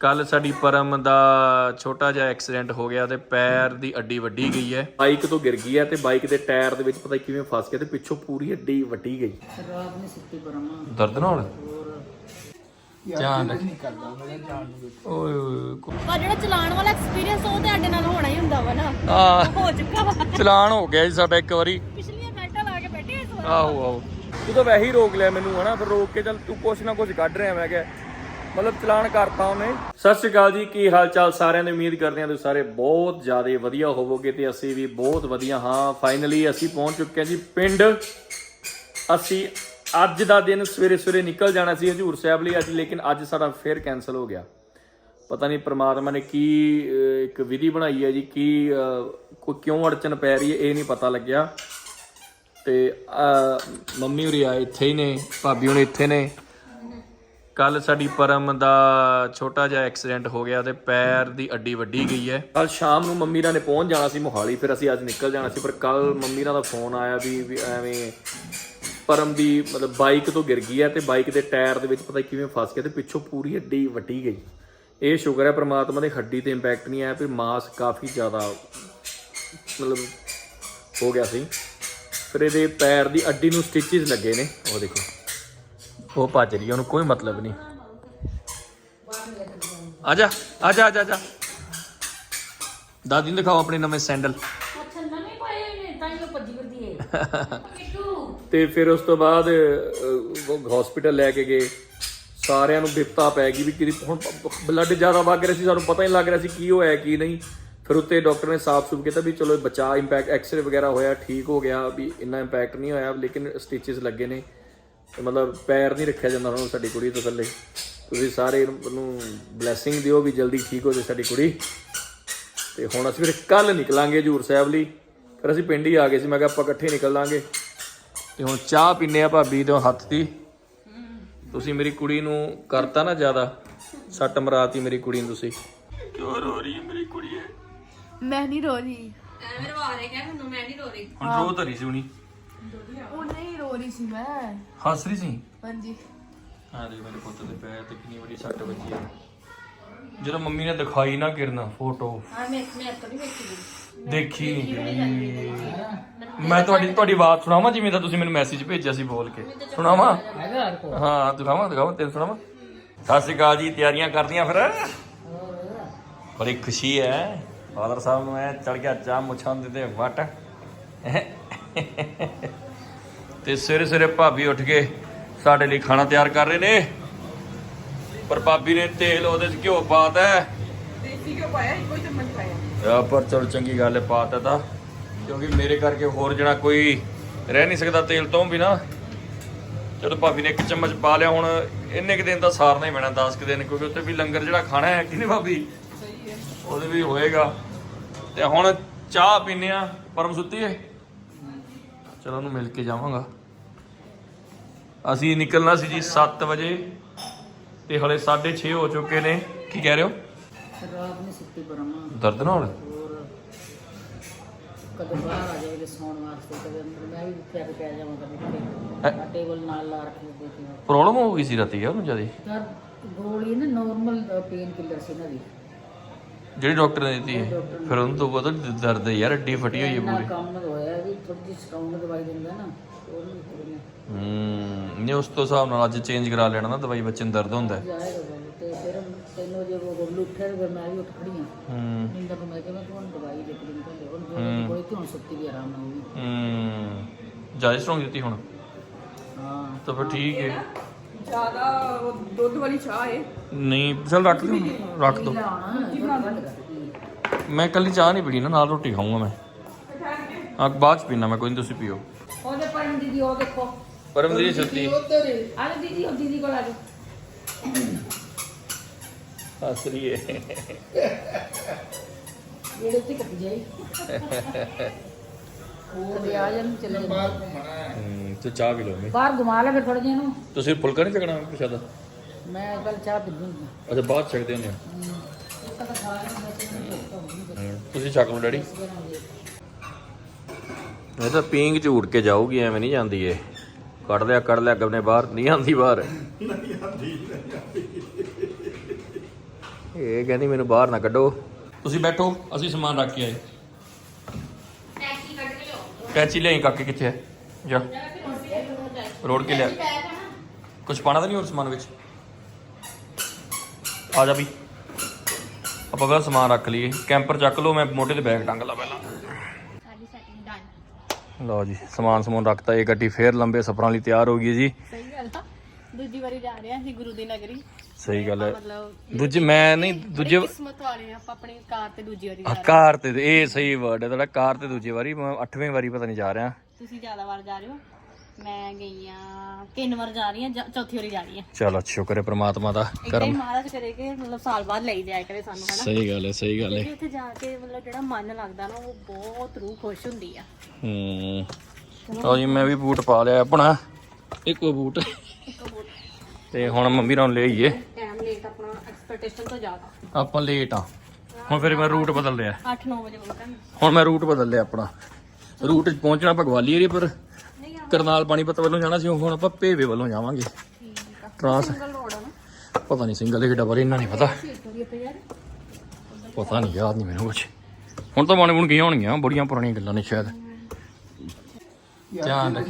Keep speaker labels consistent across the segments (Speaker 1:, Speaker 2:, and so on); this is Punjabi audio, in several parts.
Speaker 1: ਕੱਲ ਸਾਡੀ ਪਰਮ ਦਾ ਛੋਟਾ ਜਿਹਾ ਐਕਸੀਡੈਂਟ ਹੋ ਗਿਆ ਤੇ ਪੈਰ ਦੀ ਅੱਡੀ ਵੱਡੀ ਗਈ ਹੈ। ਬਾਈਕ ਤੋਂ ਗਿਰ ਗਈ ਹੈ ਤੇ ਬਾਈਕ ਦੇ ਟਾਇਰ ਦੇ ਵਿੱਚ ਪਤਾ ਕਿਵੇਂ ਫਸ ਗਿਆ ਤੇ ਪਿੱਛੋਂ ਪੂਰੀ ਅੱਡੀ ਵੱਡੀ ਗਈ।
Speaker 2: ਰਾਤ ਨੇ ਸੁੱਤੀ ਪਰਮਾ
Speaker 1: ਦਰਦ ਨਾਲ? ਧਿਆਨ ਰੱਖ ਓਏ ਓਏ
Speaker 3: ਪਰ ਜਿਹੜਾ ਚਲਾਉਣ ਵਾਲਾ ਐਕਸਪੀਰੀਅੰਸ ਉਹ ਤੁਹਾਡੇ ਨਾਲ ਹੋਣਾ ਹੀ ਹੁੰਦਾ ਵਾ ਨਾ।
Speaker 1: ਆ
Speaker 3: ਹੋ ਚੁੱਕਾ ਵਾ।
Speaker 1: ਚਲਾਨ ਹੋ ਗਿਆ ਜੀ ਸਾਡਾ ਇੱਕ ਵਾਰੀ।
Speaker 3: ਪਿਛਲੀਆਂ ਬੈਲਟਾਂ ਲਾ ਕੇ ਬੈਠੇ ਇਸ ਵਾਰ।
Speaker 1: ਆਹੋ ਆਹੋ। ਤੂੰ ਤਾਂ ਵੈਸੇ ਹੀ ਰੋਕ ਲਿਆ ਮੈਨੂੰ ਹਨਾ ਫਿਰ ਰੋਕ ਕੇ ਚੱਲ ਤੂੰ ਕੁਛ ਨਾ ਕੁਛ ਕੱਢ ਰਿਹਾ ਮੈਂ ਕਿਹਾ। ਮਤਲਬ ਚਲਾਨ ਕਰਤਾ ਉਹਨੇ। ਸਤਿ ਸ਼੍ਰੀ ਅਕਾਲ ਜੀ, ਕੀ ਹਾਲ ਚਾਲ ਸਾਰਿਆਂ ਦੀ? ਉਮੀਦ ਕਰਦੇ ਹਾਂ ਤੁਸੀਂ ਸਾਰੇ ਬਹੁਤ ਜ਼ਿਆਦਾ ਵਧੀਆ ਹੋਵੋਗੇ ਤੇ ਅਸੀਂ ਵੀ ਬਹੁਤ ਵਧੀਆ ਹਾਂ। ਫਾਈਨਲੀ ਅਸੀਂ ਪਹੁੰਚ ਚੁੱਕੇ ਹਾਂ ਜੀ ਪਿੰਡ। ਅਸੀਂ ਅੱਜ ਦਾ ਦਿਨ ਸਵੇਰੇ ਸਵੇਰੇ ਨਿਕਲ ਜਾਣਾ ਸੀ ਹਜੂਰ ਸਾਹਿਬ ਲਈ ਅੱਜ, ਲੇਕਿਨ ਅੱਜ ਸਾਡਾ ਫੇਰ ਕੈਨਸਲ ਹੋ ਗਿਆ। ਪਤਾ ਨਹੀਂ ਪ੍ਰਮਾਤਮਾ ਨੇ ਕੀ ਇੱਕ ਵਿਧੀ ਬਣਾਈ ਹੈ ਜੀ, ਕੀ ਕੋਈ ਕਿਉਂ ਅੜਚਨ ਪੈ ਰਹੀ ਹੈ, ਇਹ ਨਹੀਂ ਪਤਾ ਲੱਗਿਆ। ਤੇ ਮੰਮੀ ਹੋਰੀ ਆਏ ਇੱਥੇ ਹੀ ਨੇ, ਭਾਬੀ ਹੁਣ ਇੱਥੇ ਨੇ। ਕੱਲ ਸਾਡੀ ਪਰਮ ਦਾ ਛੋਟਾ ਜਿਹਾ ਐਕਸੀਡੈਂਟ ਹੋ ਗਿਆ ਤੇ ਪੈਰ ਦੀ ਅੱਡੀ ਵੱਡੀ ਗਈ ਹੈ। ਕੱਲ ਸ਼ਾਮ ਨੂੰ ਮੰਮੀ ਨਾਲ ਨੇ ਪਹੁੰਚ ਜਾਣਾ ਸੀ ਮੋਹਾਲੀ, ਫਿਰ ਅਸੀਂ ਅੱਜ ਨਿਕਲ ਜਾਣਾ ਸੀ, ਪਰ ਕੱਲ ਮੰਮੀ ਨਾਲ ਦਾ ਫੋਨ ਆਇਆ ਵੀ ਵੀ ਐਵੇਂ ਪਰਮ ਦੀ ਮਤਲਬ ਬਾਈਕ ਤੋਂ ਗਿਰ ਗਈ ਹੈ ਤੇ ਬਾਈਕ ਦੇ ਟਾਇਰ ਦੇ ਵਿੱਚ ਪਤਾ ਕਿਵੇਂ ਫਸ ਗਿਆ ਤੇ ਪਿੱਛੋਂ ਪੂਰੀ ਅੱਡੀ ਵੱਡੀ ਗਈ। ਇਹ ਸ਼ੁਕਰ ਹੈ ਪ੍ਰਮਾਤਮਾ ਦੇ ਹੱਡੀ ਤੇ ਇੰਪੈਕਟ ਨਹੀਂ ਆਇਆ ਵੀ ਮਾਸ ਕਾਫੀ ਜ਼ਿਆਦਾ ਮਤਲਬ ਹੋ ਗਿਆ ਸੀ। ਫਿਰ ਇਹਦੇ ਪੈਰ ਦੀ ਅੱਡੀ ਨੂੰ ਸਟਿਚਸ ਲੱਗੇ ਨੇ, ਉਹ ਦੇਖੋ। ਉਹ ਭੱਜ ਰਹੀ ਹੈ, ਉਹਨੂੰ ਕੋਈ ਮਤਲਬ ਨਹੀਂ। ਆ ਜਾ ਆ ਜਾ ਆ ਜਾ, ਆ ਜਾ। ਦਾਦੀ ਨੂੰ ਦਿਖਾਓ ਆਪਣੇ ਨਵੇਂ ਸੈਂਡਲ।
Speaker 2: ਅੱਛਾ ਨਵੇਂ ਪਾਏ ਨੇ ਤਾਂ ਹੀ ਉਹ ਭੱਜੀ ਫਿਰਦੀ ਹੈ ਕਿਟੂ।
Speaker 1: ਤੇ ਫਿਰ ਉਸ ਤੋਂ ਬਾਅਦ ਹਸਪੀਟਲ ਲੈ ਕੇ ਗਏ। ਸਾਰਿਆਂ ਨੂੰ ਬਿਪਤਾ ਪੈ ਗਈ ਵੀ ਕਿ ਹੁਣ ਬਲੱਡ ਜ਼ਿਆਦਾ ਵਗ ਰਿਹਾ ਸੀ ਸਾਨੂੰ ਪਤਾ ਹੀ ਨਹੀਂ ਲੱਗ ਰਿਹਾ ਸੀ ਕੀ ਹੋਇਆ ਕੀ ਨਹੀਂ। ਫਿਰ ਉੱਤੇ ਡਾਕਟਰ ਨੇ ਸਾਫ਼ ਸੁਥਰਾ ਕੀਤਾ ਵੀ ਚਲੋ ਬਚਾ ਇੰਪੈਕਟ ਐਕਸਰੇ ਵਗੈਰਾ ਹੋਇਆ ਠੀਕ ਹੋ ਗਿਆ ਵੀ ਇੰਨਾ ਇੰਪੈਕਟ ਨਹੀਂ ਹੋਇਆ ਲੇਕਿਨ ਸਟਿਚਸ ਲੱਗੇ ਨੇ। ਤੇ ਮਤਲਬ ਪੈਰ ਨਹੀਂ ਰੱਖਿਆ ਜਾਂਦਾ ਉਹਨਾਂ ਨੂੰ ਸਾਡੀ ਕੁੜੀ ਤੋਂ ਥੱਲੇ। ਤੁਸੀਂ ਸਾਰੇ ਨੂੰ ਬਲੇਸਿੰਗ ਦਿਓ ਵੀ ਜਲਦੀ ਠੀਕ ਹੋ ਜਾਏ ਸਾਡੀ ਕੁੜੀ। ਤੇ ਹੁਣ ਅਸੀਂ ਫਿਰ ਕੱਲ ਨਿਕਲਾਂਗੇ ਹਜੂਰ ਸਾਹਿਬ ਲਈ। ਫਿਰ ਅਸੀਂ ਪਿੰਡ ਹੀ ਆ ਗਏ ਸੀ ਮੈਂ ਕਿਹਾ ਆਪਾਂ ਇਕੱਠੇ ਨਿਕਲ ਲਾਂਗੇ ਤੇ ਹੁਣ ਚਾਹ ਪੀਨੇ ਆ ਭਾਬੀ ਤੋਂ ਹੱਥ ਦੀ। ਤੁਸੀਂ ਮੇਰੀ ਕੁੜੀ ਨੂੰ ਕਰਤਾ ਨਾ ਜ਼ਿਆਦਾ। ਸੱਟ ਮਰਾਤੀ ਮੇਰੀ ਕੁੜੀ ਨੂੰ ਤੁਸੀਂ। ਕਿਉਂ ਰੋ ਰਹੀ ਹੈ ਮੇਰੀ ਕੁੜੀ? ਹੈ
Speaker 3: ਮੈਂ ਨਹੀਂ ਰੋ ਰਹੀ।
Speaker 1: ਹੁਣ ਰੋ ਧਰੀ ਸੀ ਹੁਣੀ।
Speaker 3: ਉਹ ਨਹੀਂ ਰੋ ਰਹੀ ਸੀ ਮੈਂ।
Speaker 1: ਹੱਸ ਰਹੀ ਸੀ?
Speaker 3: ਹਾਂਜੀ।
Speaker 1: ਹਾਂ ਦੇਖ ਮੇਰੇ ਪੁੱਤ ਦੇ ਪੈਰ ਤੇ ਕਿੰਨੀ ਵੱਡੀ ਸੱਟ ਵੱਜੀ ਹੈ ਜਦੋਂ ਮੰਮੀ ਨੇ ਦਿਖਾਈ ਨਾ ਕਿਰਨਾ ਫੋਟੋ।
Speaker 2: ਹਾਂ ਮੈਂ ਮੈਂ ਤਾਂ ਨਹੀਂ ਵੇਖੀ
Speaker 1: ਦੇਖੀ ਨਹੀਂ ਕਿਰਨੀ ਮੈਂ ਤੁਹਾਡੀ ਤੁਹਾਡੀ ਆਵਾਜ਼ ਸੁਣਾਵਾਂ ਜਿਵੇਂ ਤਾਂ ਤੁਸੀਂ ਮੈਨੂੰ ਮੈਸੇਜ ਭੇਜਿਆ ਸੀ ਬੋਲ ਕੇ। ਸੁਣਾਵਾਂ? ਹਾਂ ਦਿਖਾਵਾਂ ਦਿਖਾਵਾਂ ਤੈਨੂੰ ਸੁਣਾਵਾਂ? ਸਤਿ ਸ਼੍ਰੀ ਅਕਾਲ ਜੀ ਤਿਆਰੀਆਂ ਕਰਦੀਆਂ ਫਿਰ? ਬੜੀ ਖੁਸ਼ੀ ਹੈ। ਫਾਦਰ ਸਾਹਿਬ ਨੂੰ ਐ ਚੜ ਗਿਆ ਚਾਹ ਮੁੱਛਾਂ ਦੇ ਤੇ ਵਟ। ਤੇ ਸਵੇਰੇ ਸਵੇਰੇ ਭਾਬੀ ਉੱਠ ਕੇ ਸਾਡੇ ਲਈ ਖਾਣਾ ਤਿਆਰ ਕਰ ਰਹੇ ਨੇ। ਪਰ ਭਾਬੀ ਨੇ ਤੇਲ ਉਹਦੇ 'ਚ ਘਿਓ ਪਾਤਾ ਹੈ। ਦੇਸੀ ਘਿਓ ਪਾਇਆ ਕੋਈ ਚਮਚ ਪਾਇਆ ਪਰ ਚਲ ਚੰਗੀ ਗੱਲ ਹੈ ਪਾਤਾ ਤਾਂ। ਕਿਉਂਕਿ ਮੇਰੇ ਕਰਕੇ ਹੋਰ ਜਣਾ ਕੋਈ ਰਹਿ ਨਹੀਂ ਸਕਦਾ ਤੇਲ ਤੋਂ ਬਿਨਾ। ਜਦੋਂ ਭਾਬੀ ਨੇ ਇੱਕ ਚਮਚ ਪਾ ਲਿਆ ਹੁਣ ਇੰਨੇ ਕੁ ਦਿਨ ਤਾਂ ਸਾਰਨਾ ਹੀ ਪੈਣਾ 10 ਕੁ ਦਿਨ ਕਿਉਂਕਿ ਉੱਥੇ ਵੀ ਲੰਗਰ ਜਿਹੜਾ ਖਾਣਾ ਹੈ ਕਿ ਨਹੀਂ ਭਾਬੀ? ਸਹੀ ਹੈ। ਉਹਦੇ ਵੀ ਹੋਏਗਾ। ਤੇ ਹੁਣ ਚਾਹ ਪੀਨੇ ਆ ਪਰਮ ਸੁੱਤੀ ਹੈ? ਚਲੋ ਉਹਨੂੰ ਮਿਲ ਕੇ ਜਾਵਾਂਗਾ। ਅਸੀਂ ਨਿਕਲਣਾ ਸੀ ਜੀ 7 ਵਜੇ ਤੇ ਹਲੇ 6:30 ਹੋ ਚੁੱਕੇ ਨੇ। ਕੀ ਕਹਿ ਰਹੇ ਹੋ?
Speaker 2: ਰਾਤ ਨੇ ਸੁੱਤੀ ਪਰਮਾ
Speaker 1: ਦਰਦ ਨਾਲ?
Speaker 2: ਹੋਰ ਕਦੇ ਬਾਹਰ ਆ ਜਾਵੇ ਸੌਣ ਵਾਸਤੇ ਕਦੇ ਅੰਦਰ ਮੈਂ ਵੀ ਉੱਠਿਆ ਕੇ ਪੈ ਜਾਵਾਂ ਕਦੇ ਟੇਬਲ ਨਾਲ ਲਾ ਰੱਖੀ ਦੇਖੀ
Speaker 1: ਪ੍ਰੋਬਲਮ ਹੋ ਗਈ ਸੀ ਰਾਤੀ ਯਾਰ ਉਹਨੂੰ ਜ਼ਿਆਦਾ।
Speaker 2: ਗੋਲੀ ਨਾ ਨਾਰਮਲ ਪੇਨ ਕਿਲਰ ਸੀ ਨਾ ਦੀ।
Speaker 1: ਜਿਹੜੀ ਡਾਕਟਰ ਨੇ ਦਿੱਤੀ ਹੈ। ਫਿਰ ਉਹਨੂੰ ਤੋਂ ਪਤਾ ਦਰਦ ਹੈ ਯਾਰ ਅੱਡੀ ਫਟੀ ਹੋਈ ਹੈ
Speaker 2: ਇੰਨਾ
Speaker 1: ਪੂਰੀ।
Speaker 2: ਕੰਮ ਹੋਇਆ ਵੀ ਥੋੜੀ ਜਿਹੀ ਦਵਾਈ ਦਿੰਦਾ ਨਾ ਉਹ ਨਹੀਂ ਥੋੜੀ
Speaker 1: ਹੂੰ ਨਹੀਂ ਉਸ ਤੋਂ ਹਿਸਾਬ ਨਾਲ ਅੱਜ ਚੇਂਜ ਕਰਾ ਲੈਣਾ ਨਾ ਦਵਾਈ ਬੱਚੇ ਨੂੰ ਦਰਦ ਹੁੰਦਾ ਹੈ।
Speaker 2: ਜਾਏਗਾ ਗੱਲ ਤੇ ਫਿਰ ਤੈਨੂੰ ਜੇ ਉਹ ਬਬਲੂ ਉੱਠਿਆ ਤੇ ਫਿਰ ਮੈਂ ਵੀ ਉੱਠ ਖੜੀ ਹਾਂ।
Speaker 1: ਹੂੰ।
Speaker 2: ਨਿੰਦਰ ਨੂੰ ਮੈਂ ਕਿਹਾ ਤੂੰ ਦਵਾਈ ਦੇ ਕੇ ਦਿੰਦਾ ਹੁਣ ਜੋ ਕੋਈ ਕਿਉਂ ਸੁੱਤੀ ਵੀ ਆਰਾਮ ਨਾਲ ਹੋਊਗੀ।
Speaker 1: ਹੂੰ। ਜ਼ਿਆਦਾ ਸਟਰੋਂਗ ਦਿੱਤੀ ਹੁਣ।
Speaker 2: ਹਾਂ।
Speaker 1: ਤਾਂ ਫਿਰ ਠੀਕ ਹੈ।
Speaker 4: ਜ਼ਿਆਦਾ ਉਹ ਦੁੱਧ ਵਾਲੀ ਚਾਹ ਹੈ
Speaker 1: ਨਹੀਂ ਚਲ ਰੱਖ ਦੋ ਰੱਖ ਦੋ।
Speaker 2: ਲਾਉਣਾ ਬੰਦ ਕਰ
Speaker 1: ਮੈਂ ਕੱਲੀ ਚਾਹ ਨਹੀਂ ਪੀਣੀ ਨਾ ਨਾਲ ਰੋਟੀ ਖਾਊਂਗਾ ਮੈਂ। ਆ ਬਾਅਦ ਚ ਪੀਣਾ ਮੈਂ ਕੋਈ ਨਹੀਂ ਤੁਸੀਂ ਪੀਓ।
Speaker 2: ਉਹਦੇ ਪਰਨ ਦੀਦੀ ਉਹ ਦੇਖੋ।
Speaker 1: ਪਰਮਦੀਪ ਸੁੱਤੀ
Speaker 2: ਆ ਜਾ ਦੀਦੀ ਉਹ ਦੀਦੀ ਕੋਲ ਆ ਜਾ
Speaker 1: ਹੱਸ ਰਹੀ ਹੈ
Speaker 2: ਜਿਹੜੇ ਕੱਟ ਜਾਈ। ਕਦੇ ਆ ਜਾਣ ਚਲੇ ਜਾਣ।
Speaker 1: ਹੂੰ। ਤੇ ਚਾਹ ਪੀ ਲਓਗੇ
Speaker 2: ਬਾਹਰ ਘੁਮਾ ਲੈ ਫਿਰ ਥੋੜਾ ਜਿਹਾ ਨੂੰ
Speaker 1: ਤੁਸੀਂ ਫੁਲਕਾ ਨਹੀਂ ਚੱਕਣਾ ਪ੍ਰਸ਼ਾਦਾ?
Speaker 2: ਮੈਂ ਕੱਲ ਚਾਹ ਪੀਂਦੀ ਹਾਂ।
Speaker 1: ਅੱਛਾ ਬਾਅਦ ਚ ਛਕਦੇ ਹੁੰਦੇ ਤੁਸੀਂ ਛਕ ਲਓ ਡੈਡੀ। ਇਹ ਤਾਂ ਪੀਂਗ ਝੂੜ ਕੇ ਜਾਊਗੀ ਐਵੇਂ ਨਹੀਂ ਜਾਂਦੀ ਏ ਕੱਢ ਲਿਆ ਕੱਢ ਲਿਆ ਗੱਬਨੇ ਬਾਹਰ ਨਹੀਂ ਆਂਦੀ ਬਾਹਰ। ਇਹ ਕਹਿੰਦੀ ਮੈਨੂੰ ਬਾਹਰ ਨਾ ਕੱਢੋ। ਤੁਸੀਂ ਬੈਠੋ ਅਸੀਂ ਸਮਾਨ ਰੱਖ ਕੇ ਆਏ। ਕੈਚੀ ਲਿਆਈ ਕਾਕੇ ਕਿੱਥੇ ਹੈ ਜਾ। ਰੋਡ ਕੇ ਲਿਆ। ਕੁਝ ਪਾਣਾ ਤਾਂ ਨਹੀਂ ਹੋਰ ਸਮਾਨ ਵਿੱਚ? ਆ ਜਾ ਵੀ ਆਪਾਂ ਪਹਿਲਾਂ ਸਮਾਨ ਰੱਖ ਲਈਏ। ਕੈਂਪਰ ਚੱਕ ਲਓ ਮੈਂ ਮੋਢੇ ਤੇ ਬੈਗ ਟੰਗ ਲਾ ਪਹਿਲਾਂ। ਲਓ ਜੀ ਸਮਾਨ ਸਮੂਨ ਰੱਖਤਾ। ਇਹ ਗੱਡੀ ਫੇਰ ਲੰਬੇ ਸਫ਼ਰਾਂ ਲਈ ਤਿਆਰ ਹੋ ਗਈ ਜੀ।
Speaker 3: ਸਹੀ ਗੱਲ ਆ। ਦੂਜੀ ਵਾਰੀ ਜਾ ਰਹੇ ਹਾਂ ਅਸੀਂ ਗੁਰੂ ਦੀ ਨਗਰੀ।
Speaker 1: ਸਹੀ ਗੱਲ ਹੈ।
Speaker 3: ਮਤਲਬ
Speaker 1: ਦੂਜੇ ਮੈਂ ਨਹੀਂ ਦੂਜੇ
Speaker 3: ਕਿਸਮਤ ਵਾਲੇ ਆ, ਆਪਾਂ ਆਪਣੀ ਕਾਰ ਤੇ ਦੂਜੀ ਵਾਰੀ ਜਾ
Speaker 1: ਆ,
Speaker 3: ਰਹੇ
Speaker 1: ਕਾਰ ਤੇ ਇਹ ਸਹੀ ਵਰਡ ਹੈ। ਤੁਹਾਡਾ ਕਾਰ ਤੇ ਦੂਜੀ ਵਾਰੀ ਮੈਂ 8ਵੀਂ ਵਾਰੀ ਪਤਾ ਨਹੀਂ ਜਾ ਰਿਹਾ।
Speaker 3: ਤੁਸੀਂ ਜ਼ਿਆਦਾ ਵਾਰ ਜਾ ਰਹੇ ਹੋ? ਮੈਂ ਗਈ ਆ ਤਿੰਨ ਵਾਰ ਜਾ ਰਹੀ ਜਾਂ- ਚੌਥੀ ਵਾਰੀ ਜਾ ਰਹੀ ਹਾਂ।
Speaker 1: ਚਲੋ ਸ਼ੁਕਰ ਹੈ ਪ੍ਰਮਾਤਮਾ ਦਾ
Speaker 3: ਇਦਾਂ ਹੀ
Speaker 1: ਕਰਮ
Speaker 3: ਮਹਾਰਾਜ ਕਰੇ ਕਿ ਮਤਲਬ ਸਾਲ ਬਾਅਦ ਲਈ ਜਾਇਆ ਕਰੇ ਸਾਨੂੰ ਹਨਾ?
Speaker 1: ਸਹੀ ਗੱਲ ਹੈ ਸਹੀ ਗੱਲ ਹੈ।
Speaker 3: ਕਿਉਂਕਿ ਉੱਥੇ ਜਾ ਕੇ ਮਤਲਬ ਜਿਹੜਾ ਮਨ ਲੱਗਦਾ ਨਾ ਉਹ ਬਹੁਤ ਰੂਹ ਖੁਸ਼ ਹੁੰਦੀ ਆ।
Speaker 1: ਹੂੰ। ਲਓ ਜੀ ਮੈਂ ਵੀ ਬੂਟ ਪਾ ਲਿਆ ਆਪਣਾ। ਇੱਕੋ ਬੂਟ। ਤੇ ਹੁਣ ਮੰਮੀ ਨਾਲ ਲੈ ਆਈਏ
Speaker 3: ਟਾਈਮ ਲੇਟ ਆਪਣਾ ਐਕਸਪੈਕਟੇਸ਼ਨ ਤੋਂ ਜ਼ਿਆਦਾ।
Speaker 1: ਆਪਾਂ ਲੇਟ ਆ ਹੁਣ ਫਿਰ ਮੈਂ ਰੂਟ ਬਦਲ ਲਿਆ।
Speaker 3: 8-9 ਵਜੇ ਪਹੁੰਚਾਂਗੇ
Speaker 1: ਹੁਣ ਮੈਂ ਰੂਟ ਬਦਲ ਲਿਆ ਆਪਣਾ। ਰੂਟ 'ਚ ਪਹੁੰਚਣਾ ਭਗਵਾਲੀ ਏਰੀਏ ਪਰ ਕਰਨਾਲ ਪਾਣੀਪਤ ਵੱਲੋਂ ਜਾਣਾ ਸੀ ਹੁਣ ਆਪਾਂ ਭੇਵੇ ਵੱਲੋਂ ਜਾਵਾਂਗੇ। ਟਰਾਂਸ ਪਤਾ ਨਹੀਂ ਸਿੰਗਲ ਇੱਕ ਡਬਲ ਇਹਨਾਂ ਨਹੀਂ ਪਤਾ। ਪਤਾ ਨਹੀਂ ਯਾਦ ਨਹੀਂ ਮੈਨੂੰ ਕੁਝ ਹੁਣ ਤਾਂ ਬਣ ਬਣ ਗਈਆਂ ਹੋਣਗੀਆਂ ਬੜੀਆਂ ਪੁਰਾਣੀਆਂ ਗੱਲਾਂ ਨੇ ਸ਼ਾਇਦ। ਧਿਆਨ ਰੱਖ।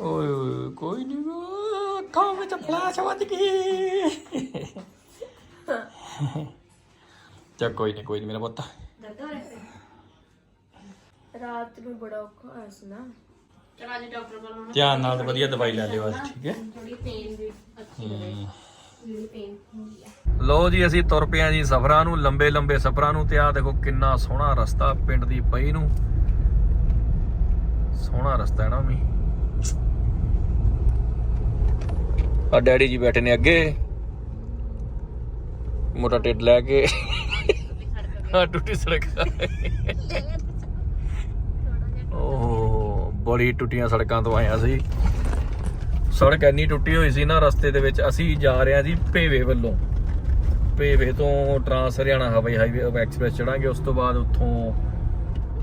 Speaker 1: ਓਏ ਓਏ ਕੋਈ ਨਹੀਂ ਅੱਖਾਂ ਵਿੱਚ ਫਲਾਸ਼ ਵੱਜ ਗਈ। ਚੱਲ ਕੋਈ ਨਹੀਂ ਕੋਈ ਨਹੀਂ ਮੇਰਾ ਪੁੱਤ।
Speaker 4: ਰਾਤ ਨੂੰ ਬੜਾ ਔਖਾ ਹੋਇਆ ਸੀ ਨਾ।
Speaker 3: ਚਲ ਅੱਜ ਡਾਕਟਰ ਕੋਲ ਹੁਣ
Speaker 1: ਧਿਆਨ ਨਾਲ ਤੇ ਵਧੀਆ ਦਵਾਈ ਲੈ ਲਿਓ ਅੱਜ ਠੀਕ ਹੈ?
Speaker 3: ਥੋੜੀ ਪੇਨ ਦੀ ਅੱਛੀ ਲੱਗੇ ਜਿਹੜੀ ਪੇਨ ਹੁੰਦੀ ਆ।
Speaker 1: ਲੋ ਜੀ ਅਸੀਂ ਤੁਰ ਪਏ ਜੀ ਸਫ਼ਰਾਂ ਨੂੰ ਲੰਬੇ ਲੰਬੇ ਸਫ਼ਰਾਂ ਨੂੰ ਤੇ ਆ ਦੇਖੋ ਕਿੰਨਾ ਸੋਹਣਾ ਰਸਤਾ ਪਿੰਡ ਦੀ ਪਈ ਨੂੰ। ਸੋਹਣਾ ਰਸਤਾ ਹੈ ਨਾ ਮੀ ਆ ਡੈਡੀ ਜੀ ਬੈਠੇ ਨੇ ਅੱਗੇ। ਮੋਟਾ ਟਿੱਡ ਲੈ ਕੇ। ਆ ਟੁੱਟੀ ਸੜਕ ਬੜੀ ਟੁੱਟੀਆਂ ਸੜਕਾਂ ਤੋਂ ਆਇਆ ਸੀ ਸੜਕ ਇੰਨੀ ਟੁੱਟੀ ਹੋਈ ਸੀ ਨਾ ਰਸਤੇ ਦੇ ਵਿੱਚ, ਅਸੀਂ ਜਾ ਰਹੇ ਹਾਂ ਜੀ ਭੇਵੇ ਵੱਲੋਂ। ਭੇਵੇ ਤੋਂ ਟਰਾਂਸ ਹਰਿਆਣਾ ਹਵਾਈ ਹਾਈਵੇ ਐਕਸਪ੍ਰੈਸ ਚੜਾਂਗੇ, ਉਸ ਤੋਂ ਬਾਅਦ ਉੱਥੋਂ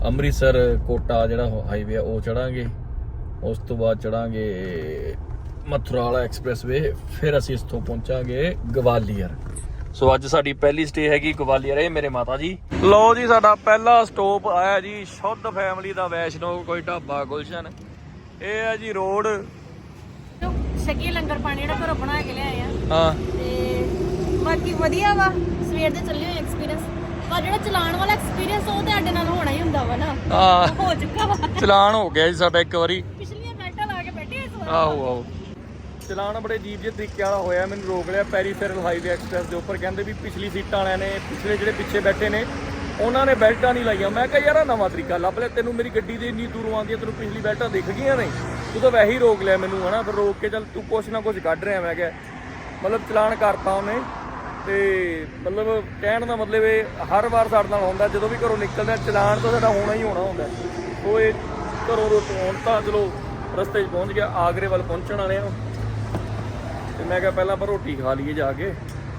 Speaker 1: ਅੰਮ੍ਰਿਤਸਰ, ਕੋਟਾ ਜਿਹੜਾ ਹਾਈਵੇ ਆ, ਉਹ ਚੜਾਂਗੇ। ਉਸ ਤੋਂ ਬਾਅਦ ਚੜਾਂਗੇ ਮਥੁਰਾ ਵਾਲਾ ਐਕਸਪ੍ਰੈਸਵੇ ਫਿਰ ਅਸੀਂ ਇਸ ਤੋਂ ਪਹੁੰਚਾਂਗੇ ਗਵਾਲੀਅਰ। ਸੋ ਅੱਜ ਸਾਡੀ ਪਹਿਲੀ ਸਟੇ ਹੈਗੀ ਗਵਾਲੀਅਰ ਇਹ ਮੇਰੇ ਮਾਤਾ ਜੀ। ਲਓ ਜੀ ਸਾਡਾ ਪਹਿਲਾ ਸਟਾਪ ਆਇਆ ਜੀ ਸ਼ੁੱਧ ਫੈਮਿਲੀ ਦਾ ਵੈਸ਼ਨੋ ਕੋਈ ਢਾਬਾ ਗੁਲਸ਼ਨ। ਇਹ ਹੈ ਜੀ ਰੋਡ
Speaker 3: ਸ਼ਕੀ ਲੰਗਰ ਪਾਣੀ ਜਿਹੜਾ ਘਰੋਂ ਬਣਾ ਕੇ ਲਿਆਏ ਆ।
Speaker 1: ਹਾਂ।
Speaker 3: ਤੇ ਬਾਕੀ ਵਧੀਆ ਵਾ ਸਵੇਰ ਦੇ ਚੱਲੇ ਹੋਏ ਐਕਸਪੀਰੀਅੰਸ ਪਰ ਜਿਹੜਾ ਚਲਾਉਣ ਵਾਲਾ ਐਕਸਪੀਰੀਅੰਸ ਉਹ ਤੁਹਾਡੇ ਨਾਲ ਹੋਣਾ ਹੀ ਹੁੰਦਾ ਵਾ ਨਾ।
Speaker 1: ਆ
Speaker 3: ਹੋ ਚੁੱਕਾ ਵਾ।
Speaker 1: ਚਲਾਨ ਹੋ ਗਿਆ ਜੀ ਸਾਡਾ ਇੱਕ ਵਾਰੀ।
Speaker 3: ਪਿਛਲੀਆਂ ਬੈਲਟਾਂ ਲਾ ਕੇ ਬੈਠੇ ਇਸ ਵਾਰ।
Speaker 1: ਆਹੋ ਆਹੋ। ਚਲਾਨ ਬੜੇ ਅਜੀਬ ਜਿਹੇ ਤਰੀਕੇ ਵਾਲਾ ਹੋਇਆ ਮੈਨੂੰ ਰੋਕ ਲਿਆ ਪੈਰੀਫੇਰਲ ਹਾਈਵੇ ਐਕਸਪ੍ਰੈਸ ਦੇ ਉੱਪਰ। ਕਹਿੰਦੇ ਵੀ ਪਿਛਲੀ ਸੀਟਾਂ ਵਾਲਿਆਂ ਨੇ ਪਿਛਲੇ ਜਿਹੜੇ ਪਿੱਛੇ ਬੈਠੇ ਨੇ ਉਹਨਾਂ ਨੇ ਬੈਲਟਾਂ ਨਹੀਂ ਲਾਈਆਂ। ਮੈਂ ਕਿਹਾ ਯਾਰ ਆਹ ਨਵਾਂ ਤਰੀਕਾ ਲੱਭ ਲਿਆ। ਤੈਨੂੰ ਮੇਰੀ ਗੱਡੀ ਦੇ ਇੰਨੀ ਦੂਰੋਂ ਆਉਂਦੀ ਹੈ ਤੈਨੂੰ ਪਿਛਲੀ ਬੈਲਟਾਂ ਦਿਖ ਗਈਆਂ ਨੇ। ਤੂੰ ਤਾਂ ਵੈਸੇ ਹੀ ਰੋਕ ਲਿਆ ਮੈਨੂੰ ਹਨਾ? ਫਿਰ ਰੋਕ ਕੇ ਚੱਲ ਤੂੰ ਕੁਛ ਨਾ ਕੁਛ ਕੱਢ ਰਿਹਾ ਮੈਂ ਕਿਹਾ। ਮਤਲਬ ਚਲਾਨ ਕਰਤਾ ਉਹਨੇ। ਤੇ ਮਤਲਬ ਕਹਿਣ ਦਾ ਮਤਲਬ ਇਹ ਹਰ ਵਾਰ ਸਾਡੇ ਨਾਲ ਹੁੰਦਾ ਜਦੋਂ ਵੀ ਘਰੋਂ ਨਿਕਲਦਾ ਹਾਂ, ਚਲਾਨ ਤਾਂ ਸਾਡਾ ਹੋਣਾ ਹੀ ਹੋਣਾ ਹੁੰਦਾ। ਉਹ ਇਹ ਘਰੋਂ ਰੋਟ ਹੁਣ ਤਾਂ ਚਲੋ ਰਸਤੇ 'ਚ ਪਹੁੰਚ ਗਿਆ ਆਗਰੇ ਵੱਲ ਪਹੁੰਚਣ ਵਾਲੇ ਆ। ਤੇ ਮੈਂ ਕਿਹਾ ਪਹਿਲਾਂ ਆਪਾਂ ਰੋਟੀ ਖਾ ਲਈਏ ਜਾ ਕੇ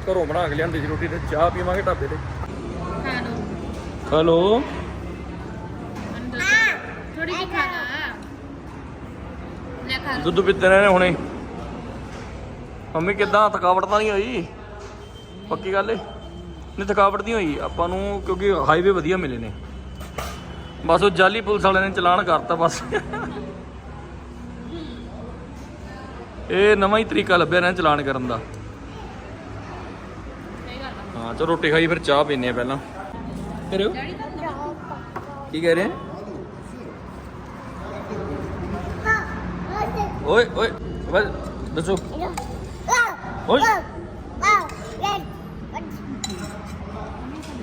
Speaker 1: ਘਰੋਂ ਬਣਾ ਕੇ ਲਿਆਂਦੇ ਸੀ ਰੋਟੀ ਤੇ ਚਾਹ ਪੀਵਾਂਗੇ ਢਾਬੇ ਤੇ। ਹੈਲੋ।
Speaker 3: ਥੋੜੀ ਜਿਹੀ ਖਾਣਾ ਲੈ। ਖਾ
Speaker 1: ਦੁੱਧ ਪੀਤੇ ਨੇ ਹੁਣੇ। ਮੰਮੀ ਕਿਦਾਂ? ਥਕਾਵਟ ਤਾਂ ਨਹੀਂ ਹੋਈ? ਪੱਕੀ ਗੱਲ ਏ? ਨਹੀਂ ਥਕਾਵਟ ਨਹੀਂ ਹੋਈ। ਆਪਾਂ ਨੂੰ ਕਿਉਂਕਿ ਹਾਈਵੇ ਵਧੀਆ ਮਿਲੇ ਨੇ। ਬਸ ਉਹ ਜਾਲੀ ਪੁਲਿਸ ਵਾਲਿਆਂ ਨੇ ਚਲਾਨ ਕਰਤਾ ਬਸ। ਇਹ ਨਵਾਂ ਹੀ ਤਰੀਕਾ ਲੱਭਿਆ ਨਾ ਚਲਾਨ ਕਰਨ ਦਾ। ਹਾਂ, ਚਲੋ ਰੋਟੀ ਖਾਈ, ਫਿਰ ਚਾਹ ਪੀਨੇ ਆ ਪਹਿਲਾਂ। ਕਰਿਓ ਕੀ ਕਹਿ ਰਹੇ ਓਏ ਓਏ, ਬਸ, ਦੱਸੋ। ਓਏ।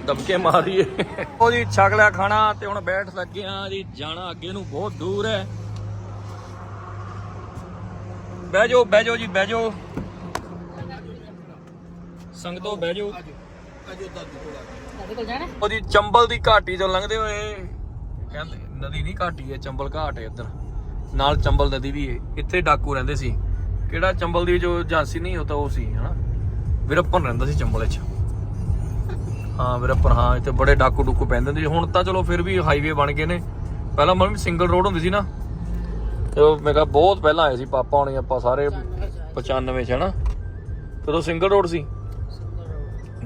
Speaker 1: ਦਬਕੇ ਮਾਰੀਏ। ਉਹਦੀ ਛਕ ਲਿਆ ਖਾਣਾ ਤੇ ਹੁਣ ਬੈਠ ਲੱਗੇ ਆ ਜੀ, ਜਾਣਾ ਅੱਗੇ ਨੂੰ ਬਹੁਤ ਦੂਰ ਹੈ। ਬਹਿ ਜਾਓ ਬਹਿ ਜਾਓ ਜੀ ਬਹਿ ਜਾਓ। ਸੰਗਤੋ ਬਹਿ ਜਾਓ।
Speaker 3: ਸਾਡੇ ਕੋਲ ਜਾਣਾ?
Speaker 1: ਉਹਦੀ ਚੰਬਲ ਦੀ ਘਾਟੀ ਤੋਂ ਲੰਘਦੇ ਹੋਏ ਕਹਿੰਦੇ ਨਦੀ ਨਹੀਂ ਘਾਟੀ ਹੈ ਚੰਬਲ ਘਾਟ ਹੈ ਇੱਧਰ। ਨਾਲ ਚੰਬਲ ਨਦੀ ਵੀ ਹੈ। ਇੱਥੇ ਡਾਕੂ ਰਹਿੰਦੇ ਸੀ। ਕਿਹੜਾ ਚੰਬਲ ਦੀ ਜੋ ਝਾਂਸੀ ਨਹੀਂ ਉਹ ਤਾਂ ਉਹ ਸੀ ਹਨਾ? ਵੀਰੱਪਨ ਰਹਿੰਦਾ ਸੀ ਚੰਬਲ ਵਿੱਚ। ਹਾਂ ਵੀਰੱਪਨ ਹਾਂ ਇੱਥੇ ਬੜੇ ਡਾਕੂ ਡੁਕੂ ਪੈਂਦੇ ਹੁੰਦੇ ਸੀ। ਹੁਣ ਤਾਂ ਚਲੋ ਫਿਰ ਵੀ ਹਾਈਵੇ ਬਣ ਗਏ ਨੇ। ਪਹਿਲਾਂ ਮਨ ਸਿੰਗਲ ਰੋਡ ਹੁੰਦੀ ਸੀ ਨਾ। ਤੇ ਉਹ ਮੈਂ ਕਿਹਾ ਬਹੁਤ ਪਹਿਲਾਂ ਆਏ ਸੀ ਪਾਪਾ ਹੋਣੀ ਆਪਾਂ ਸਾਰੇ 95 ਚ ਹਨਾ ਜਦੋਂ ਸਿੰਗਲ ਰੋਡ ਸੀ।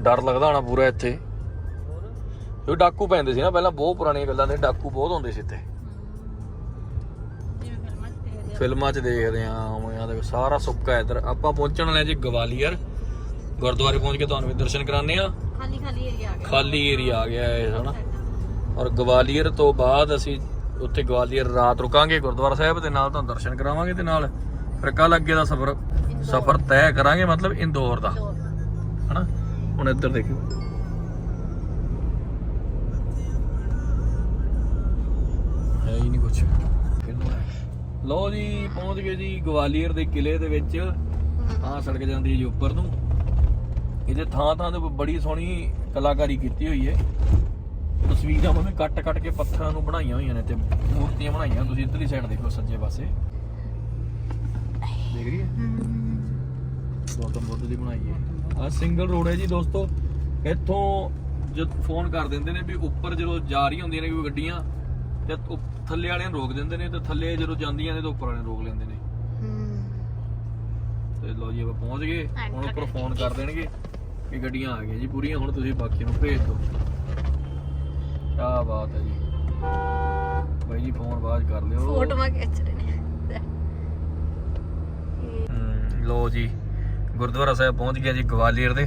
Speaker 1: ਡਰ ਲੱਗਦਾ ਹੋਣਾ ਪੂਰਾ ਇੱਥੇ। ਇਹ ਡਾਕੂ ਪੈਂਦੇ ਸੀ ਨਾ ਪਹਿਲਾਂ ਬਹੁਤ ਪੁਰਾਣੀਆਂ ਗੱਲਾਂ ਨੇ ਡਾਕੂ ਬਹੁਤ ਹੁੰਦੇ ਸੀ ਇੱਥੇ।
Speaker 2: ਫਿਲਮਾਂ 'ਚ ਦੇਖਦੇ ਆ
Speaker 1: ਉਵੇਂ ਦੇ ਸਾਰਾ ਸੁੱਕਾ ਇੱਧਰ। ਆਪਾਂ ਪਹੁੰਚਣ ਵਾਲੇ ਜੀ ਗਵਾਲੀਅਰ। ਗੁਰਦੁਆਰੇ ਪਹੁੰਚ ਕੇ ਤੁਹਾਨੂੰ ਵੀ ਦਰਸ਼ਨ ਕਰਾਣੇ ਆ।
Speaker 3: ਖਾਲੀ ਖਾਲੀ ਏਰੀਆ ਆ ਗਿਆ।
Speaker 1: ਖਾਲੀ ਏਰੀਆ ਆ ਗਿਆ ਇਹ ਹਨਾ? ਔਰ ਗਵਾਲੀਅਰ ਤੋਂ ਬਾਅਦ ਅਸੀਂ ਉੱਥੇ ਗਵਾਲੀਅਰ ਰਾਤ ਰੁਕਾਂਗੇ ਗੁਰਦੁਆਰਾ ਸਾਹਿਬ ਦੇ ਨਾਲ, ਤੁਹਾਨੂੰ ਦਰਸ਼ਨ ਕਰਾਵਾਂਗੇ ਤੇ ਨਾਲ ਫਿਰ ਕੱਲ ਅੱਗੇ ਦਾ ਸਫ਼ਰ ਸਫ਼ਰ ਤੈਅ ਕਰਾਂਗੇ, ਮਤਲਬ ਇੰਦੌਰ ਦਾ। ਹਨਾ? ਹੁਣ ਇੱਧਰ ਦੇਖਿਓ। ਹੈ ਹੀ ਨਹੀਂ ਕੁਝ ਲੋ ਜੀ, ਪਹੁੰਚ ਗਏ ਜੀ ਗਵਾਲੀਅਰ ਦੇ ਕਿਲੇ ਦੇ ਵਿੱਚ। ਆਹ ਸੜਕ ਜਾਂਦੀ ਹੈ ਜੀ ਉੱਪਰ ਨੂੰ। ਇਹਦੇ ਥਾਂ ਥਾਂ ਤੇ ਬੜੀ ਸੋਹਣੀ ਕਲਾਕਾਰੀ ਕੀਤੀ ਹੋਈ ਹੈ। ਤਸਵੀਰਾਂ ਉਹਨੇ ਕੱਟ ਕੱਟ ਕੇ ਪੱਥਰਾਂ ਨੂੰ ਬਣਾਈਆਂ ਹੋਈਆਂ ਨੇ ਤੇ ਮੂਰਤੀਆਂ ਬਣਾਈਆਂ, ਤੁਸੀਂ ਇੱਧਰਲੀ ਸਾਈਡ ਦੇਖੋ ਸੱਜੇ ਪਾਸੇ। ਦੇਖ ਰਹੀ ਹੈ? ਗੌਤਮ ਬੁੱਧ ਦੀ ਬਣਾਈ ਹੈ। ਆ ਸਿੰਗਲ ਰੋਡ ਹੈ ਜੀ ਦੋਸਤੋ। ਇੱਥੋਂ ਜਦ ਫੋਨ ਕਰ ਦਿੰਦੇ ਨੇ ਵੀ ਉੱਪਰ ਜਦੋਂ ਜਾ ਰਹੀ ਹੁੰਦੀਆਂ ਨੇ ਕੋਈ ਗੱਡੀਆਂ, ਤੇ ਥੱਲੇ ਵਾਲਿਆਂ ਨੂੰ ਰੋਕ ਦਿੰਦੇ ਨੇ ਤੇ ਥੱਲੇ ਜਦੋਂ ਜਾਂਦੀਆਂ ਨੇ ਤੇ ਉੱਪਰ ਵਾਲਿਆਂ ਨੂੰ ਰੋਕ ਲੈਂਦੇ ਨੇ। ਤੇ ਲੋ ਜੀ, ਆਪਾਂ ਪਹੁੰਚ ਗਏ। ਹੁਣ ਉੱਪਰ ਫੋਨ ਕਰ ਦੇਣਗੇ ਕਿ ਗੱਡੀਆਂ ਆ ਗਈਆਂ ਜੀ ਪੂਰੀਆਂ, ਹੁਣ ਤੁਸੀਂ ਬਾਕੀ ਨੂੰ ਭੇਜ ਦਿਓ। ਕਿਆ ਬਾਤ ਹੈ ਜੀ। ਬਾਈ ਜੀ ਫੋਨ ਬਾਅਦ ਕਰ ਲਿਓ।
Speaker 3: ਫੋਟੋਆਂ ਖਿੱਚ ਰਹੇ ਨੇ।
Speaker 1: ਲੋ ਜੀ ਗੁਰਦੁਆਰਾ ਸਾਹਿਬ ਪਹੁੰਚ ਗਿਆ ਜੀ ਗਵਾਲੀਅਰ ਦੇ।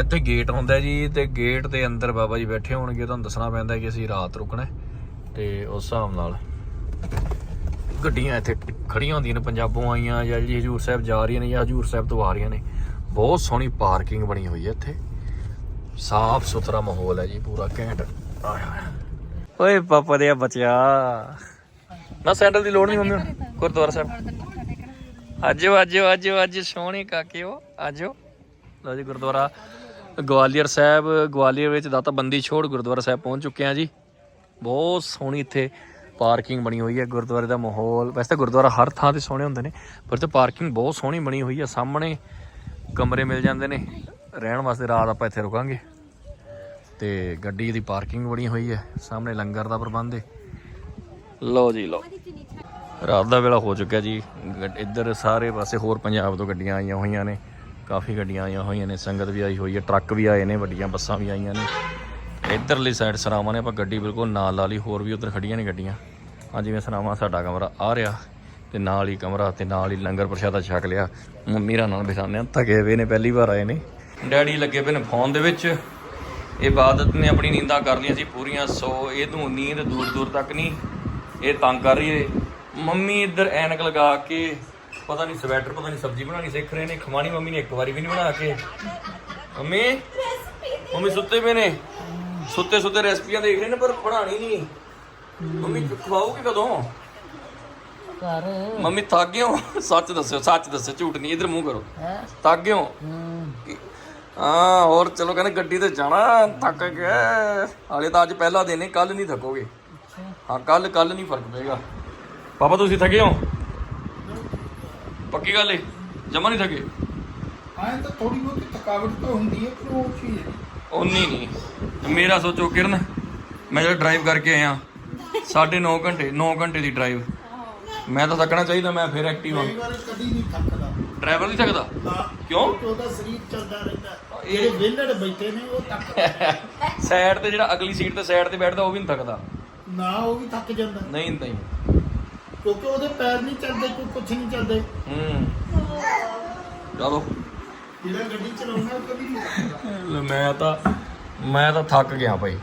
Speaker 1: ਇੱਥੇ ਗੇਟ ਹੁੰਦਾ ਜੀ ਤੇ ਗੇਟ ਦੇ ਅੰਦਰ ਬਾਬਾ ਜੀ ਬੈਠੇ ਹੋਣਗੇ ਤੁਹਾਨੂੰ ਦੱਸਣਾ ਪੈਂਦਾ ਕਿ ਅਸੀਂ ਰਾਤ ਰੁਕਣਾ ਤੇ ਉਸ ਹਿਸਾਬ ਨਾਲ ਗੱਡੀਆਂ ਇੱਥੇ ਖੜੀਆਂ ਹੁੰਦੀਆਂ ਨੇ ਪੰਜਾਬੋਂ ਆਈਆਂ ਜਾਂ ਜੀ ਹਜੂਰ ਸਾਹਿਬ ਜਾ ਰਹੀਆਂ ਨੇ ਜਾਂ ਹਜੂਰ ਸਾਹਿਬ ਤੋਂ ਆ ਰਹੀਆਂ ਨੇ। ਬਹੁਤ ਸੋਹਣੀ ਪਾਰਕਿੰਗ ਬਣੀ ਹੋਈ ਹੈ ਇੱਥੇ। ਸਾਫ਼ ਸੁਥਰਾ ਮਾਹੌਲ ਹੈ ਜੀ ਪੂਰਾ ਘੈਂਟ। ਓਏ ਪਾਪਾ ਦੇ ਬਚਿਆ। ਨਾ ਸੈਂਡਲ ਦੀ ਲੋੜ ਨਹੀਂ ਮੰਮੀ ਗੁਰਦੁਆਰਾ ਸਾਹਿਬ। ਆਜੋ ਆਜੋ ਆਜੋ ਅੱਜ ਸੋਹਣੇ ਕਾਕਿਓ ਆਜੋ ਲਓ ਜੀ ਗੁਰਦੁਆਰਾ ਗਵਾਲੀਅਰ ਸਾਹਿਬ। ਗਵਾਲੀਅਰ ਵਿੱਚ ਦਾਤਾ ਬੰਦੀ ਛੋੜ ਗੁਰਦੁਆਰਾ ਸਾਹਿਬ ਪਹੁੰਚ ਚੁੱਕੇ ਆ ਜੀ। ਬਹੁਤ ਸੋਹਣੀ ਇੱਥੇ ਪਾਰਕਿੰਗ ਬਣੀ ਹੋਈ ਹੈ। ਗੁਰਦੁਆਰੇ ਦਾ ਮਾਹੌਲ। ਵੈਸੇ ਤਾਂ ਗੁਰਦੁਆਰਾ ਹਰ ਥਾਂ ਤੇ ਸੋਹਣੇ ਹੁੰਦੇ ਨੇ ਪਰ ਤੇ ਪਾਰਕਿੰਗ ਬਹੁਤ ਸੋਹਣੀ ਬਣੀ ਹੋਈ ਹੈ। ਸਾਹਮਣੇ ਕਮਰੇ ਮਿਲ ਜਾਂਦੇ ਨੇ। ਰਹਿਣ ਵਾਸਤੇ ਰਾਤ ਆਪਾਂ ਇੱਥੇ ਰੁਕਾਂਗੇ। ਤੇ ਗੱਡੀ ਦੀ ਪਾਰਕਿੰਗ ਬਣੀ ਹੋਈ ਹੈ ਸਾਹਮਣੇ ਲੰਗਰ ਦਾ ਪ੍ਰਬੰਧ ਹੈ। ਲਓ ਜੀ ਲਓ। ਰਾਤ ਦਾ ਵੇਲਾ ਹੋ ਚੁੱਕਿਆ ਜੀ। ਇੱਧਰ ਸਾਰੇ ਪਾਸੇ ਹੋਰ ਪੰਜਾਬ ਤੋਂ ਗੱਡੀਆਂ ਆਈਆਂ ਹੋਈਆਂ ਨੇ। ਕਾਫੀ ਗੱਡੀਆਂ ਆਈਆਂ ਹੋਈਆਂ ਨੇ ਸੰਗਤ ਵੀ ਆਈ ਹੋਈ ਹੈ ਟਰੱਕ ਵੀ ਆਏ ਨੇ ਵੱਡੀਆਂ ਬੱਸਾਂ ਵੀ ਆਈਆਂ ਨੇ। ਇੱਧਰਲੀ ਸਾਈਡ ਸਰਾਵਾਂ ਨੇ ਆਪਾਂ ਗੱਡੀ ਬਿਲਕੁਲ ਨਾਲ ਲਾ ਲਈ ਹੋਰ ਵੀ ਉੱਧਰ ਖੜੀਆਂ ਨੇ ਗੱਡੀਆਂ। ਆ ਜਿਵੇਂ ਸਰਾਵਾਂ ਸਾਡਾ ਕਮਰਾ ਆ ਰਿਹਾ ਤੇ ਨਾਲ ਹੀ ਕਮਰਾ ਤੇ ਨਾਲ ਹੀ ਲੰਗਰ ਪ੍ਰਸ਼ਾਦਾ ਛਕ ਲਿਆ। ਮੰਮੀ ਨਾਲ ਬਿਠਾਉਂਦੇ ਆ ਥਕੇ ਹੋਏ ਨੇ ਪਹਿਲੀ ਵਾਰ ਆਏ ਨੇ। ਡੈਡੀ ਲੱਗੇ ਪਏ ਨੇ ਫੋਨ ਦੇ ਵਿੱਚ। ਇਬਾਦਤ ਨੇ ਆਪਣੀ ਨੀਂਦਾਂ ਕਰ ਲਈਆਂ ਸੀ ਪੂਰੀਆਂ ਸੋ ਇਹਨੂੰ ਨੀਂਦ ਦੂਰ ਦੂਰ ਤੱਕ ਨਹੀਂ ਇਹ ਤੰਗ ਕਰ ਰਹੀ ਏ ਮੰਮੀ ਇੱਧਰ ਐਨਕ ਲਗਾ ਕੇ ਪਤਾ ਨਹੀਂ ਸਵੈਟਰ ਪਤਾ ਨਹੀਂ ਸਬਜ਼ੀ ਬਣਾਉਣੀ ਸਿੱਖ ਰਹੇ ਨੇ ਖਵਾਣੀ ਮੰਮੀ ਨੇ ਇੱਕ ਵਾਰੀ ਵੀ ਨਹੀਂ ਬਣਾ ਕੇ। ਮੰਮੀ ਮੰਮੀ ਸੁੱਤੇ ਪਏ ਨੇ। ਸੁੱਤੇ ਸੁੱਤੇ ਰੈਸਪੀਆਂ ਦੇਖ ਰਹੇ ਨੇ ਪਰ ਬਣਾਣੀ ਨਹੀਂ। ਮੰਮੀ ਖਵਾਓਗੇ ਕਦੋਂ?
Speaker 2: ਘਰ।
Speaker 1: ਮੰਮੀ ਥੱਕ ਗਏ ਹੋ? ਸੱਚ ਦੱਸਿਓ ਸੱਚ ਦੱਸਿਓ ਝੂਠ ਨਹੀਂ ਇਧਰ ਮੂੰਹ ਕਰੋ। ਥੱਕ ਗਏ ਹੋ।
Speaker 2: ਹੂੰ
Speaker 1: ਕਿ- ਹਾਂ ਹੋਰ ਚਲੋ ਕਹਿੰਦੇ ਗੱਡੀ ਤੇ ਜਾਣਾ ਥੱਕ ਗਏ ਹਾਲੇ ਤਾਂ ਅੱਜ ਪਹਿਲਾ ਦਿਨ ਹੈ ਕੱਲ ਨਹੀਂ ਥੱਕੋਗੇ। ਹਾਂ ਕੱਲ ਕੱਲ ਨਹੀਂ ਫ਼ਰਕ ਪਏਗਾ। ਪਾਪਾ ਤੁਸੀਂ ਥੱਕੇ ਹੋ? ਪੱਕੀ ਗੱਲ ਹੈ ਜਮਾ ਨਹੀਂ ਥੱਕੇ?
Speaker 5: ਆਏ ਤਾਂ ਥੋੜੀ ਬਹੁਤੀ ਥਕਾਵਟ ਤਾਂ ਹੁੰਦੀ ਹੈ ਪਰ ਉਹ ਚੀਜ਼ ਨਹੀਂ
Speaker 1: ਉਨੀ ਨਹੀਂ ਮੇਰਾ ਸੋਚੋ ਕਿਰਨ ਮੈਂ ਜਿਹੜਾ ਡਰਾਈਵ ਕਰਕੇ ਆਇਆ 9.5 ਘੰਟੇ 9 ਘੰਟੇ ਦੀ ਡਰਾਈਵ ਮੈਂ ਤਾਂ ਥੱਕਣਾ ਚਾਹੀਦਾ ਮੈਂ ਫਿਰ ਐਕਟਿਵ ਹਾਂ।
Speaker 5: ਕਈ ਵਾਰ ਕਦੀ ਨਹੀਂ ਥੱਕਦਾ।
Speaker 1: ਡਰਾਈਵਰ ਨਹੀਂ ਥੱਕਦਾ?
Speaker 5: ਨਾ
Speaker 1: ਕਿਉਂ?
Speaker 5: ਕਿਉਂਕਿ ਉਹਦਾ ਸਰੀਰ ਚੱਲਦਾ ਰਹਿੰਦਾ।
Speaker 1: ਇਹ-
Speaker 5: ਜਿਹੜੇ ਵਿਹਲੜ ਬੈਠੇ ਨੇ ਉਹ ਥੱਕ
Speaker 1: ਸਾਈਡ ਤੇ ਜਿਹੜਾ ਅਗਲੀ ਸੀਟ ਤੇ ਸਾਈਡ ਤੇ ਬੈਠਦਾ ਉਹ ਵੀ ਨਹੀਂ ਥੱਕਦਾ।
Speaker 5: ਨਾ ਉਹ ਵੀ ਥੱਕ ਜਾਂਦਾ।
Speaker 1: ਨਹੀਂ ਨਹੀਂ।
Speaker 5: ਕਿਉਂਕਿ ਉਹਦੇ ਪੈਰ ਨਹੀਂ ਚੱਲਦੇ ਕੋਈ ਕੁਛ ਨਹੀਂ ਚੱਲਦੇ।
Speaker 1: ਹੂੰ। ਚਲੋ।
Speaker 5: ਜਿਹੜਾ ਗੱਡੀ ਚਲਾਉਂਦਾ ਉਹ ਕਦੀ ਨਹੀਂ ਥੱਕਦਾ।
Speaker 1: ਲੈ ਮੈਂ ਤਾਂ ਮੈਂ ਤਾਂ ਥੱਕ ਗਿਆ ਭਾਈ।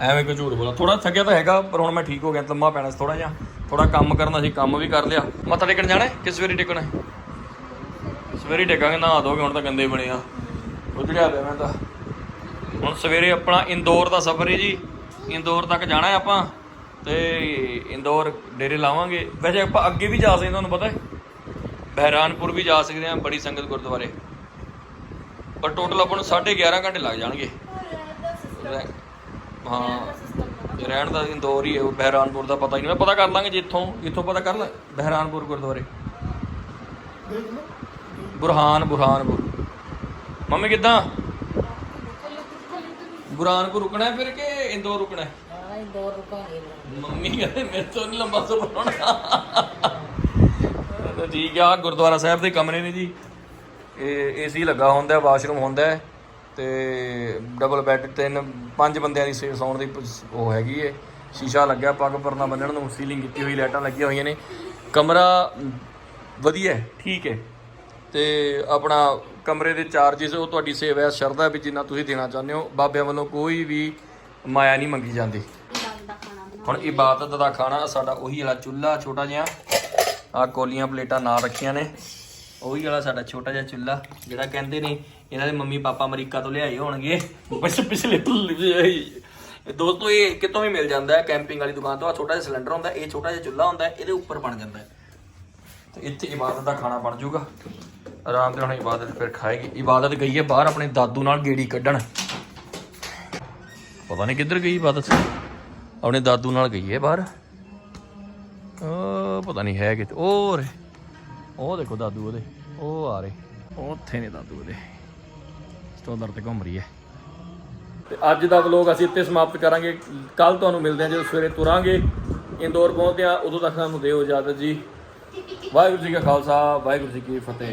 Speaker 1: ਐਵੇਂ ਕੋਈ ਝੂਠ ਬੋਲਾ। ਥੋੜਾ ਥੱਕਿਆ ਤਾਂ ਹੈਗਾ ਪਰ ਹੁਣ ਮੈਂ ਠੀਕ ਹੋ ਗਿਆ ਲੰਮਾ ਪੈਣਾ ਸੀ ਥੋੜਾ ਜਿਹਾ। ਥੋੜਾ ਕੰਮ ਕਰਨਾ ਸੀ ਕੰਮ ਵੀ ਕਰ ਲਿਆ। ਮੱਥਾ ਟੇਕਣ ਜਾਣਾ ਕਿ ਸਵੇਰੇ ਟੇਕਣਾ ਹੈ? ਸਵੇਰੇ ਟੇਕਾਂਗੇ ਨਹਾ ਦੋਗੇ ਹੁਣ ਤਾਂ ਗੰਦੇ ਬਣੇ ਆ। ਉਜੜਿਆ ਪਿਆ ਮੈਂ ਤਾਂ। ਹੁਣ ਸਵੇਰੇ ਆਪਣਾ ਇੰਦੌਰ ਦਾ ਸਫ਼ਰ ਹੈ ਜੀ। ਇੰਦੌਰ ਤੱਕ ਜਾਣਾ ਹੈ ਆਪਾਂ ਤੇ ਇੰਦੌਰ ਡੇਰੇ ਲਾਵਾਂਗੇ। ਵੈਸੇ ਆਪਾਂ ਅੱਗੇ ਵੀ ਜਾ ਸਕਦੇ ਤੁਹਾਨੂੰ ਪਤਾ ਹੈ। ਬਹਿਰਾਨਪੁਰ ਵੀ ਜਾ ਸਕਦੇ ਹਾਂ ਬੜੀ ਸੰਗਤ ਗੁਰਦੁਆਰੇ। ਪਰ ਟੋਟਲ ਆਪਾਂ ਨੂੰ 11.5 ਘੰਟੇ ਲੱਗ ਜਾਣਗੇ। ਹਾਂ। ਰਹਿਣ ਦਾ ਇੰਦੌਰ ਹੀ ਹੈ ਉਹ ਬਹਿਰਾਨਪੁਰ ਦਾ ਪਤਾ ਹੀ ਨਹੀਂ। ਮੈਂ ਪਤਾ ਕਰ ਲਾਂਗੇ ਜਿੱਥੋਂ ਜਿੱਥੋਂ ਪਤਾ ਕਰ ਲੈ। ਬਹਿਰਾਨਪੁਰ ਗੁਰਦੁਆਰੇ। ਬੁਰਹਾਨ ਬੁਰਹਾਨਪੁਰ। ਮੰਮੀ ਕਿੱਦਾਂ? ਬੁਰਹਾਨਪੁਰ ਰੁਕਣਾ ਹੈ ਫਿਰ ਕਿ ਇੰਦੌਰ ਰੁਕਣਾ ਹੈ?
Speaker 2: ਰੁਕਾਂਗੇ
Speaker 1: ਮੰਮੀ ਕਹਿੰਦੇ ਮੇਰੇ ਤੋਂ ਨਹੀਂ ਲੰਬਾ ਸਫ਼ਰ ਹੋਣਾ। ਤਾਂ ਠੀਕ ਆ ਗੁਰਦੁਆਰਾ ਸਾਹਿਬ ਦੇ ਕਮਰੇ ਨੇ ਜੀ। ਇਹ ਏਸੀ ਲੱਗਾ ਹੁੰਦਾ ਹੈ ਵਾਸ਼ਰੂਮ ਹੁੰਦਾ ਹੈ ਤੇ ਡਬਲ ਬੈੱਡ ਤਿੰਨ ਪੰਜ ਬੰਦਿਆਂ ਦੀ ਸੇ ਸੌਣ ਦੀ ਪ- ਉਹ ਹੈਗੀ ਏ। ਸ਼ੀਸ਼ਾ ਲੱਗਿਆ ਪੱਗ ਪਰਨਾ ਬੰਨਣ ਨੂੰ ਸੀਲਿੰਗ ਕੀਤੀ ਹੋਈ, ਲਾਈਟਾਂ ਲੱਗੀਆਂ ਹੋਈਆਂ ਨੇ। ਕਮਰਾ ਵਧੀਆ ਠੀਕ ਹੈ ਤੇ ਆਪਣਾ ਕਮਰੇ ਦੇ ਚਾਰजेस ਉਹ ਤੁਹਾਡੀ ਸੇਵਾ ਹੈ, ਸ਼ਰਧਾ ਵੀ ਜਿੰਨਾ ਤੁਸੀਂ ਦੇਣਾ ਚਾਹੁੰਦੇ ਹੋ। ਬਾਬਿਆਂ ਵੱਲੋਂ ਕੋਈ ਵੀ ਮਾਇਆ ਨਹੀਂ ਮੰਗੀ ਜਾਂਦੀ। ਹੁਣ ਇਬਾਦਤ ਦਾ ਖਾਣਾ, ਸਾਡਾ ਉਹੀ ਵਾਲਾ ਚੁੱਲ੍ਹਾ ਛੋਟਾ ਜਿਹਾ। ਆ ਕੋਲੀਆਂ ਪਲੇਟਾਂ ਨਾਲ ਰੱਖੀਆਂ ਨੇ। ਉਹੀ ਵਾਲਾ ਸਾਡਾ ਛੋਟਾ ਜਿਹਾ ਚੁੱਲ੍ਹਾ, ਜਿਹੜਾ ਕਹਿੰਦੇ ਨੇ ਇਹਨਾਂ ਦੇ ਮੰਮੀ ਪਾਪਾ ਅਮਰੀਕਾ ਤੋਂ ਲਿਆਏ ਹੋਣਗੇ। ਬਸ ਪਿਛਲੇ ਦੋਸਤੋ, ਇਹ ਕਿਤੋਂ ਵੀ ਮਿਲ ਜਾਂਦਾ ਹੈ ਕੈਂਪਿੰਗ ਵਾਲੀ ਦੁਕਾਨ ਤੋਂ। ਆ ਛੋਟਾ ਜਿਹਾ ਸਿਲੰਡਰ ਹੁੰਦਾ, ਇਹ ਛੋਟਾ ਜਿਹਾ ਚੁੱਲ੍ਹਾ ਹੁੰਦਾ, ਇਹਦੇ ਉੱਪਰ ਬਣ ਜਾਂਦਾ ਹੈ। ਤੇ ਇੱਥੇ ਇਬਾਦਤ ਦਾ ਖਾਣਾ ਬਣ ਜਾਊਗਾ। ਆਰਾਮ ਨਾਲ ਹੁਣ ਇਬਾਦਤ ਫਿਰ ਖਾਏਗੀ। ਇਬਾਦਤ ਗਈ ਹੈ ਬਾਹਰ, ਆਪਣੇ ਦਾਦੂ ਨਾਲ ਗੇੜੀ ਕੱਢਣ। ਪਤਾ ਨਹੀਂ ਕਿੱਧਰ ਗਈ ਇਬਾਦਤ। ਆਪਣੇ ਦਾਦੂ ਨਾਲ ਗਈ ਹੈ ਬਾਹਰ। ਉਹ ਪਤਾ ਨਹੀਂ ਹੈ ਕਿਤੇ ਉਹ ਰੇ, ਉਹ ਦੇਖੋ ਦਾਦੂ ਉਹਦੇ। ਉਹ ਆ ਰਹੇ। ਉੱਥੇ ਨੇ ਦਾਦੂ ਉਹਦੇ। ਸਟੋਲਰ ਤੇ ਘੁੰਮ ਰਹੀ ਹੈ ਤੇ ਅੱਜ ਦਾ ਵਲੋਗ ਅਸੀਂ ਇੱਥੇ ਸਮਾਪਤ ਕਰਾਂਗੇ। ਕੱਲ ਤੁਹਾਨੂੰ ਮਿਲਦੇ ਹਾਂ ਜਦੋਂ ਸਵੇਰੇ ਤੁਰਾਂਗੇ। ਇੰਦੌਰ ਪਹੁੰਚਦੇ ਹਾਂ, ਉਦੋਂ ਤੱਕ ਸਾਨੂੰ ਦਿਓ ਇਜਾਜ਼ਤ ਜੀ। ਵਾਹਿਗੁਰੂ ਜੀ ਕਾ ਖਾਲਸਾ, ਵਾਹਿਗੁਰੂ ਜੀ ਕੀ ਫਤਿਹ।